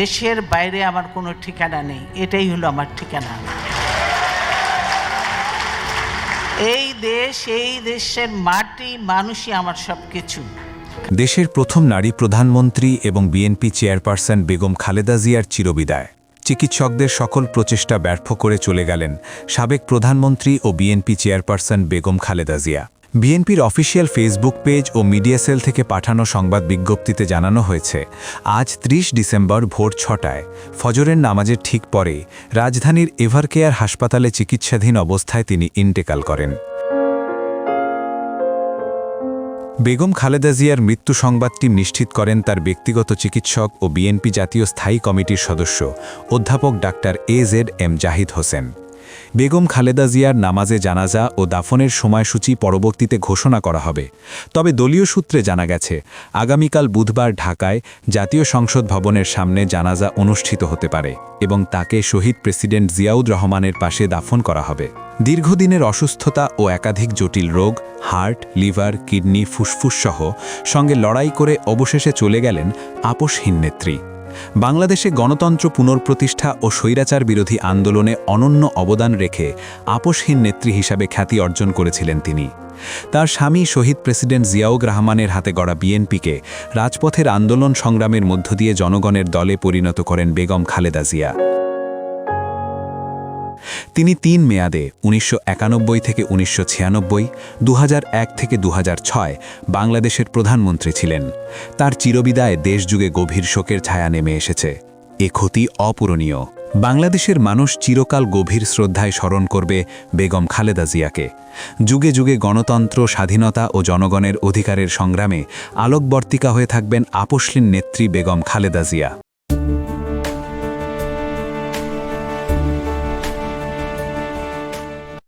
দেশের বাইরে আমার কোনো ঠিকানা নেই, এটাই হলো আমার ঠিকানা। এই দেশ, এই দেশের মাটি, মানুষই আমার সব কিছু দেশের প্রথম নারী প্রধানমন্ত্রী এবং বিএনপি চেয়ারপারসন বেগম খালেদা জিয়ার চিরবিদায়। চিকিৎসকদের সকল প্রচেষ্টা ব্যর্থ করে চলে গেলেন সাবেক প্রধানমন্ত্রী ও বিএনপি চেয়ারপারসন বেগম খালেদা জিয়া। বিএনপির অফিসিয়াল ফেসবুক পেজ ও মিডিয়া সেল থেকে পাঠানো সংবাদ বিজ্ঞপ্তিতে জানানো হয়েছে, আজ ৩০ ডিসেম্বর ভোর ছটায়। ফজরের নামাজের ঠিক পরে রাজধানীর এভারকেয়ার হাসপাতালে চিকিৎসাধীন অবস্থায় তিনি ইন্টেকাল করেন। বেগম খালেদা জিয়ার মৃত্যু সংবাদটি নিশ্চিত করেন তার ব্যক্তিগত চিকিৎসক ও বিএনপি জাতীয় স্থায়ী কমিটির সদস্য অধ্যাপক doctor A Z M Zahid Hossain. Begum Khaleda জিয়ার নামাজে জানাজা ও দাফনের সময়সূচি পরবর্তীতে ঘোষণা করা হবে। তবে দলীয় সূত্রে জানা গেছে, আগামীকাল বুধবার ঢাকায় জাতীয় সংসদ ভবনের সামনে জানাজা অনুষ্ঠিত হতে পারে এবং তাকে শহীদ প্রেসিডেন্ট জিয়াউদ রহমানের পাশে দাফন করা হবে। দীর্ঘদিনের অসুস্থতা ও একাধিক জটিল রোগ, হার্ট, লিভার, কিডনি ফুসফুস সহ সঙ্গে লড়াই করে অবশেষে চলে গেলেন আপসহীন নেত্রী। বাংলাদেশে গণতন্ত্র পুনর্প্রতিষ্ঠা ও স্বৈরাচার বিরোধী আন্দোলনে অনন্য অবদান রেখে আপোষহীন নেত্রী হিসাবে খ্যাতি অর্জন করেছিলেন তিনি। তার স্বামী শহীদ প্রেসিডেন্ট জিয়াউর রহমানের হাতে গড়া বিএনপিকে রাজপথের আন্দোলন সংগ্রামের মধ্য দিয়ে জনগণের দলে পরিণত করেন বেগম খালেদা জিয়া। তিনি তিন মেয়াদে উনিশশো একানব্বই থেকে উনিশশো ছিয়ানব্বই থেকে দু হাজার ছয় বাংলাদেশের প্রধানমন্ত্রী ছিলেন। তার চিরবিদায় দেশযুগে গভীর শোকের ছায়া নেমে এসেছে। এ ক্ষতি অপূরণীয়। বাংলাদেশের মানুষ চিরকাল গভীর শ্রদ্ধায় স্মরণ করবে বেগম খালেদা জিয়াকে। যুগে যুগে গণতন্ত্র, স্বাধীনতা ও জনগণের অধিকারের সংগ্রামে আলোকবর্তিকা হয়ে থাকবেন আপসলীন নেত্রী বেগম খালেদা জিয়া।